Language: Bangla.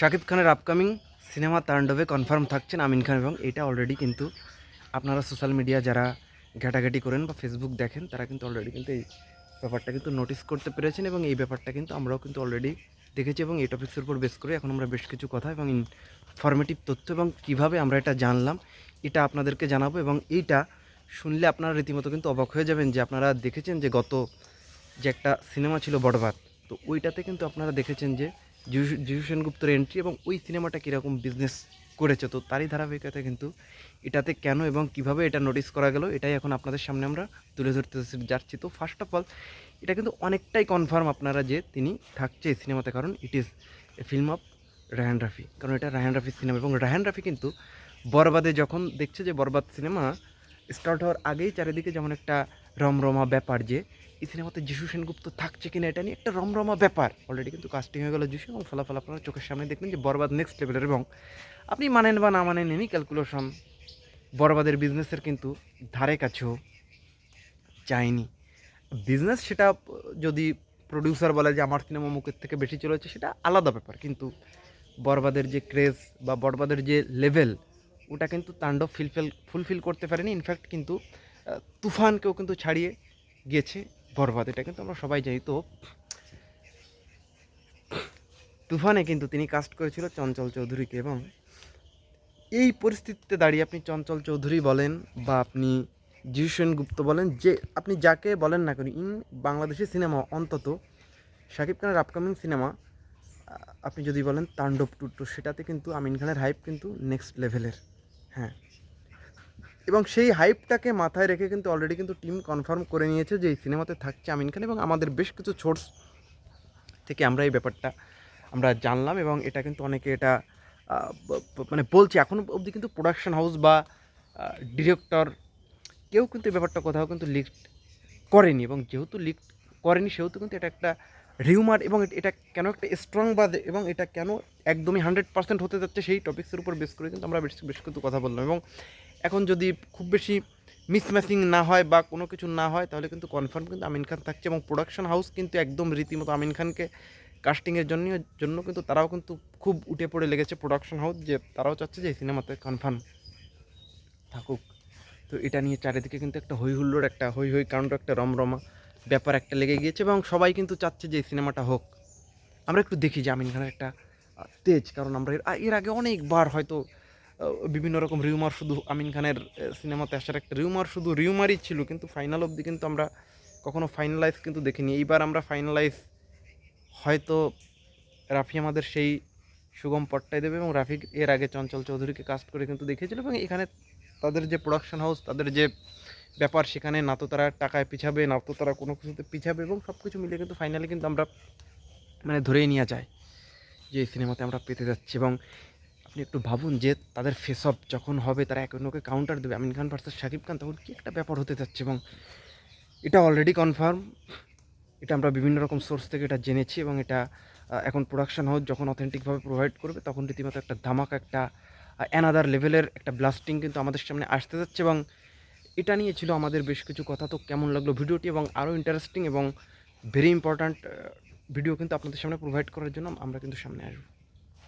শাকিব খানের আপকামিং সিনেমা তাণ্ডবে কনফার্ম থাকছেন আমিন খান এবং এটা অলরেডি কিন্তু আপনারা সোশ্যাল মিডিয়া যারা ঘাটাঘাটি করেন বা ফেসবুক দেখেন, তারা কিন্তু অলরেডি কিন্তু এই ব্যাপারটা কিন্তু নোটিস করতে পেরেছেন এবং এই ব্যাপারটা কিন্তু আমরাও কিন্তু অলরেডি দেখেছি এবং এই টপিক্সের উপর বেস করে এখন আমরা বেশ কিছু কথা এবং ইনফরমেটিভ তথ্য এবং কীভাবে আমরা এটা জানলাম, এটা আপনাদেরকে জানাব এবং এইটা শুনলে আপনারা রীতিমতো কিন্তু অবাক হয়ে যাবেন যে আপনারা দেখেছেন যে গত যে একটা সিনেমা ছিল বড়বাদ তো ওইটাতে কিন্তু আপনারা দেখেছেন যে যিশু সেনগুপ্তর এন্ট্রি এবং ওই সিনেমাটা কীরকম বিজনেস করেছে? তো তারই ধারাবাহিকতা কিন্তু এটাতে কেন এবং কীভাবে এটা নোটিস করা গেল, এটাই এখন আপনাদের সামনে আমরা তুলে ধরতে যাচ্ছি। তো ফার্স্ট অফ অল এটা কিন্তু অনেকটাই কনফার্ম আপনারা যে তিনি থাকছে এই সিনেমাতে কারণ it is a film of Raihan Rafi কারণ এটা রায়ান রাফির সিনেমা এবং রায়ান রাফি কিন্তু বরবাদে যখন দেখছে যে বরবাদ সিনেমা স্টার্ট হওয়ার আগেই চারিদিকে যেমন একটা রমরমা ব্যাপার যে এই সিনেমাতে যিশু সেনগুপ্ত থাকছে কিনা এটা নিয়ে একটা রমরমা ব্যাপার। অলরেডি কিন্তু কাস্টিং হয়ে গেল যিশু এবং ফলাফল আপনারা চোখের সামনে দেখবেন যে বরবাদ নেক্সট লেভেলের এবং আপনি মানেন বা না মানেন এনি ক্যালকুলেশন বরবাদের বিজনেসের কিন্তু ধারে কাছেও যায়নি। বিজনেস সেটা যদি প্রডিউসার বলে যে আমার সিনেমা মুখের থেকে বেশি চলেছে সেটা আলাদা ব্যাপার। কিন্তু বরবাদের যে ক্রেজ বা বরবাদের যে লেভেল ওটা কিন্তু তাণ্ডব ফিলফিল ফুলফিল করতে পারেনি। ইনফ্যাক্ট কিন্তু তুফানকেও কিন্তু ছাড়িয়ে গিয়েছে। বরবাদ, এটা কিন্তু আমরা সবাই জানি। তো তুফানে কিন্তু তিনি কাস্ট করেছিল চঞ্চল চৌধুরীকে এবং এই পরিস্থিতিতে দাঁড়িয়ে আপনি চঞ্চল চৌধুরী বলেন বা আপনি জিউসেন গুপ্ত বলেন, যে আপনি যাকে বলেন না কেন, ইন বাংলাদেশি সিনেমা অন্তত, শাকিব খানের আপকামিং সিনেমা আপনি যদি বলেন তাণ্ডব টু তো সেটাতে কিন্তু আমিন খানের হাইপ কিন্তু নেক্সট লেভেলের হ্যাঁ। এবং সেই হাইপটাকে মাথায় রেখে কিন্তু অলরেডি কিন্তু টিম কনফার্ম করে নিয়েছে যে এই সিনেমাতে থাকছে আমিন খান এবং আমাদের বেশ কিছু সোর্স থেকে আমরা এই ব্যাপারটা আমরা জানলাম এবং এটা কিন্তু অনেকে এটা মানে বলছে। এখনও অবধি কিন্তু প্রোডাকশন হাউস বা ডিরেক্টর কেউ কিন্তু এই ব্যাপারটা কোথাও কিন্তু লিক করেনি এবং যেহেতু লিক করেনি, সেহেতু কিন্তু এটা একটা রিউমার এবং এট- কেন একটা স্ট্রং বা এবং এটা কেন একদমই হান্ড্রেড পার্সেন্ট হতে যাচ্ছে সেই টপিক্সের উপর বেস করে কিন্তু আমরা বেশ বেশ কিছু কথা বললাম এবং এখন যদি খুব বেশি মিসম্যাচিং না হয় বা কোনো কিছু না হয়, তাহলে কিন্তু কনফার্ম কিন্তু আমিন খান থাকছে এবং প্রোডাকশন হাউস কিন্তু একদম রীতিমতো আমিন খানকে কাস্টিংয়ের জন্য জন্য কিন্তু তারাও কিন্তু খুব উঠে পড়ে লেগেছে প্রোডাকশন হাউস যে তারাও চাচ্ছে যে এই সিনেমাতে কনফার্ম থাকুক। তো এটা নিয়ে চারিদিকে কিন্তু একটা হই হুল্লোড় একটা হই হই কাণ্ড, একটা রমরমা ব্যাপার একটা লেগে গিয়েছে এবং সবাই কিন্তু চাচ্ছে যে এই সিনেমাটা হোক। আমরা একটু দেখি যে আমিন খানের একটা তেজ, কারণ আমরা এর আগে অনেকবার হয়তো বিভিন্ন রকম রিউমার শুধু আমিন খানের সিনেমাতে আসার একটা রিউমার শুধু রিউমারই ছিল, কিন্তু ফাইনাল অবধি কিন্তু আমরা কখনো ফাইনালাইজ কিন্তু দেখিনি। এইবার আমরা ফাইনালাইজ হয়তো রাফি আমাদের সেই সুগম পট্টাই দেবে এবং রাফি এর আগে চঞ্চল চৌধুরীকে কাস্ট করে কিন্তু দেখিয়েছিল এবং এখানে তাদের যে প্রোডাকশন হাউস তাদের যে ব্যাপার, সেখানে না তো তারা টাকায় পিছাবে, না তো তারা কোনো কিছুতে পিছাবে এবং সব কিছু মিলে কিন্তু ফাইনালি কিন্তু আমরা মানে ধরেই নেওয়া যায় যে এই সিনেমাতে আমরা পেতে যাচ্ছি এবং আপনি একটু ভাবুন যে তাদের ফেস অফ যখন হবে, তারা একে অন্যকে কাউন্টার দেবে। আমিন খান ভার্সেস শাকিব খান, তখন কী একটা ব্যাপার হতে যাচ্ছে এবং এটা অলরেডি কনফার্ম এটা আমরা বিভিন্ন রকম সোর্স থেকে এটা জেনেছি এবং এটা এখন প্রোডাকশন হাউস যখন অথেন্টিকভাবে প্রোভাইড করবে, তখন রীতিমতো একটা ধামাকা, একটা অ্যানাদার লেভেলের একটা ব্লাস্টিং কিন্তু আমাদের সামনে আসতে যাচ্ছে এবং এটা নিয়ে ছিল আমাদের বেশ কিছু কথা। তো কেমন লাগল ভিডিওটি এবং আরও ইন্টারেস্টিং এবং ভেরি ইম্পর্ট্যান্ট ভিডিও কিন্তু আপনাদের সামনে প্রোভাইড করার জন্য আমরা কিন্তু সামনে আসব।